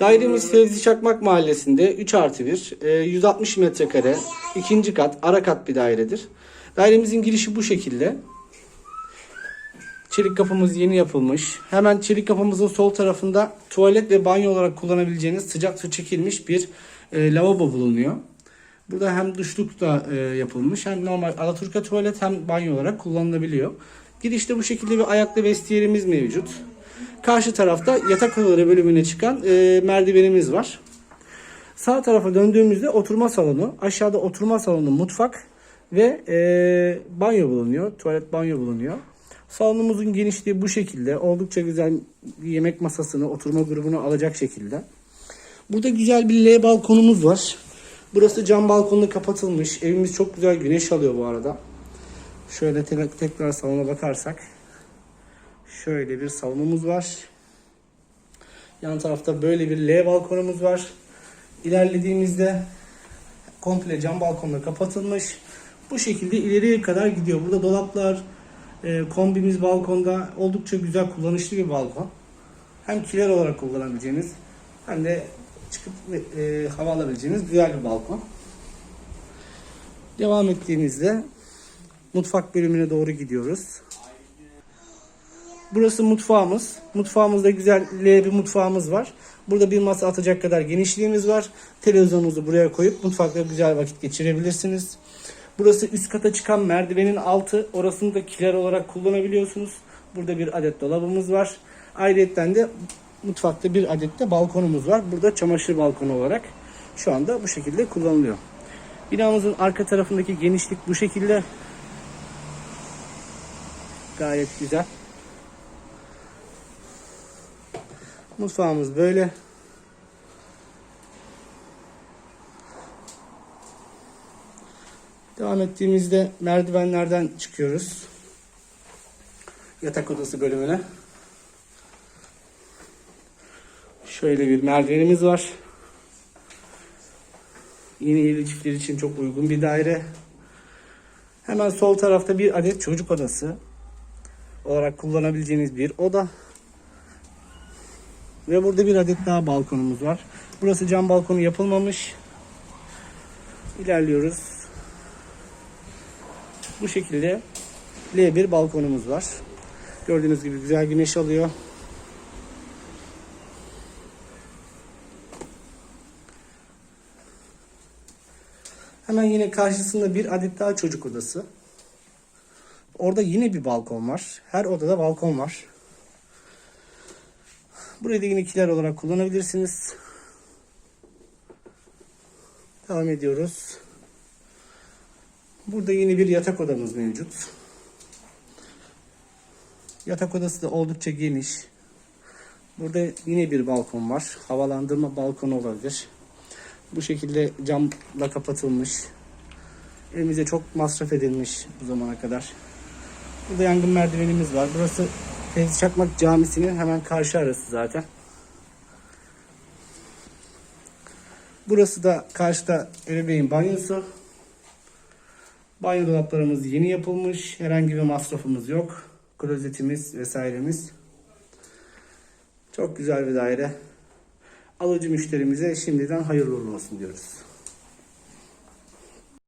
Dairemiz Fevzi Çakmak Mahallesi'nde 3 artı 1, e, 160 metrekare, ikinci kat, ara kat bir dairedir. Dairemizin girişi bu şekilde. Çelik kapımız yeni yapılmış. Hemen çelik kapımızın sol tarafında tuvalet ve banyo olarak kullanabileceğiniz sıcak su çekilmiş bir e, lavabo bulunuyor. Burada hem duşluk da e, yapılmış hem normal alaturka tuvalet hem banyo olarak kullanılabiliyor. Girişte bu şekilde bir ayaklı vestiyerimiz mevcut. Karşı tarafta yatak odaları bölümüne çıkan e, merdivenimiz var. Sağ tarafa döndüğümüzde oturma salonu, aşağıda oturma salonu, mutfak ve e, banyo bulunuyor. Tuvalet banyo bulunuyor. Salonumuzun genişliği bu şekilde. Oldukça güzel yemek masasını, oturma grubunu alacak şekilde. Burada güzel bir L balkonumuz var. Burası cam balkonla kapatılmış. Evimiz çok güzel güneş alıyor bu arada. Şöyle te- tekrar salona bakarsak. Şöyle bir salonumuz var. Yan tarafta böyle bir L balkonumuz var. İlerlediğimizde komple cam balkonla kapatılmış. Bu şekilde ileriye kadar gidiyor. Burada dolaplar, e, kombimiz balkonda oldukça güzel kullanışlı bir balkon. Hem kiler olarak kullanabileceğiniz hem de çıkıp e, hava alabileceğiniz güzel bir balkon. Devam ettiğimizde mutfak bölümüne doğru gidiyoruz. Burası mutfağımız. Mutfağımızda güzel L bir mutfağımız var. Burada bir masa atacak kadar genişliğimiz var. Televizyonunuzu buraya koyup mutfakta güzel vakit geçirebilirsiniz. Burası üst kata çıkan merdivenin altı. Orasını da kiler olarak kullanabiliyorsunuz. Burada bir adet dolabımız var. Ayrıca de mutfakta bir adet de balkonumuz var. Burada çamaşır balkonu olarak şu anda bu şekilde kullanılıyor. Binamızın arka tarafındaki genişlik bu şekilde. Gayet güzel. Mutfağımız böyle. Devam ettiğimizde merdivenlerden çıkıyoruz. Yatak odası bölümüne. Şöyle bir merdivenimiz var. Yeni evli çiftler için çok uygun bir daire. Hemen sol tarafta bir adet çocuk odası olarak kullanabileceğiniz bir oda. Ve burada bir adet daha balkonumuz var. Burası cam balkonu yapılmamış. İlerliyoruz. Bu şekilde L1 balkonumuz var. Gördüğünüz gibi güzel güneş alıyor. Hemen yine karşısında bir adet daha çocuk odası. Orada yine bir balkon var. Her odada balkon var. Burayı da yine kiler olarak kullanabilirsiniz. Devam ediyoruz. Burada yine bir yatak odamız mevcut. Yatak odası da oldukça geniş. Burada yine bir balkon var. Havalandırma balkonu olabilir. Bu şekilde camla kapatılmış. Evimize çok masraf edilmiş bu zamana kadar. Burada yangın merdivenimiz var. Burası Fevzi Çakmak Camisi'nin hemen karşı arası zaten. Burası da karşıda ebeveyn banyosu. Banyo dolaplarımız yeni yapılmış. Herhangi bir masrafımız yok. Klozetimiz vesairemiz. Çok güzel bir daire. Alıcı müşterimize şimdiden hayırlı olsun diyoruz.